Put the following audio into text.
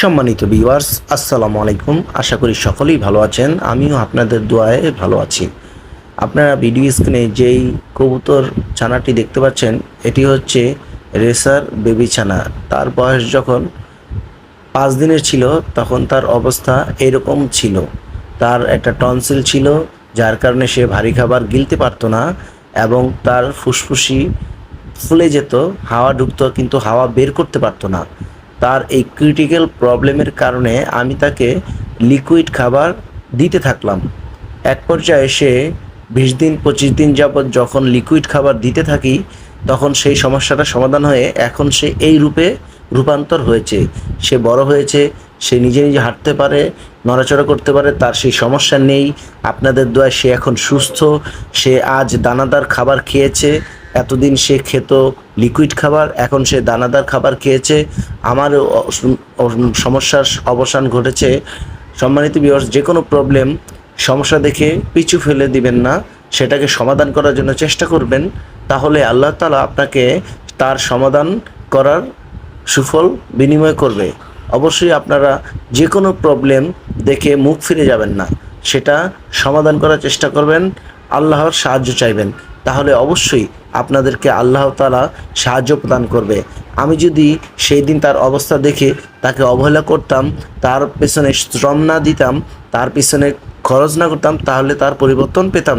সম্মানিত ভিউয়ার্স আসসালামু আলাইকুম। আশা করি সকলেই ভালো আছেন, আমিও আপনাদের দোয়ায় ভালো আছি। আপনারা ভিডিও স্ক্রিনে যেই কবুতর ছানাটি দেখতে পাচ্ছেন, এটি হচ্ছে রেসার বেবি ছানা। তার বয়স যখন পাঁচ দিনের ছিল, তখন তার অবস্থা এরকম ছিল। তার একটা টনসিল ছিল, যার কারণে সে ভারী খাবার গিলতে পারতো না এবং তার ফুসফুসি ফুলে যেত, হাওয়া ঢুকতো, কিন্তু হাওয়া বের করতে পারতো না। তার এই ক্রিটিক্যাল প্রবলেমের কারণে আমি তাকে লিকুইড খাবার দিতে থাকলাম। এক পর্যায়ে সে বিশ দিন, পঁচিশ দিন যাবৎ যখন লিকুইড খাবার দিতে থাকি, তখন সেই সমস্যাটা সমাধান হয়ে এখন সে এই রূপে রূপান্তর হয়েছে। সে বড় হয়েছে, সে নিজে নিজে হাঁটতে পারে, নড়াচড়া করতে পারে, তার সেই সমস্যা নেই। আপনাদের দোয়ায় সে এখন সুস্থ, সে আজ দানাদার খাবার খেয়েছে এতদিন সে খেত লিকুইড খাবার, এখন সে দানাদার খাবার খেয়েছে। আমার সমস্যার অবসান ঘটেছে। সম্মানিত বিয়ার্স যে কোনো প্রবলেম সমস্যা দেখে পিছু ফেলে দিবেন না। সেটাকে সমাধান করার জন্য চেষ্টা করবেন। তাহলে আল্লাহ তালা আপনাকে তার সমাধান করার সুফল বিনিময় করবে। অবশ্যই আপনারা যে কোনো প্রবলেম দেখে মুখ ফিরে যাবেন না। সেটা সমাধান করার চেষ্টা করবেন। আল্লাহর সাহায্য চাইবেন। তাহলে অবশ্যই আপনাদেরকে আল্লাহ তালা সাহায্য প্রদান করবে আমি যদি সেই দিন তার অবস্থা দেখে তাকে অবহেলা করতাম, তার পেছনে শ্রম না দিতাম, তার পেছনে খরচ না করতাম, তাহলে তার পরিবর্তন পেতাম।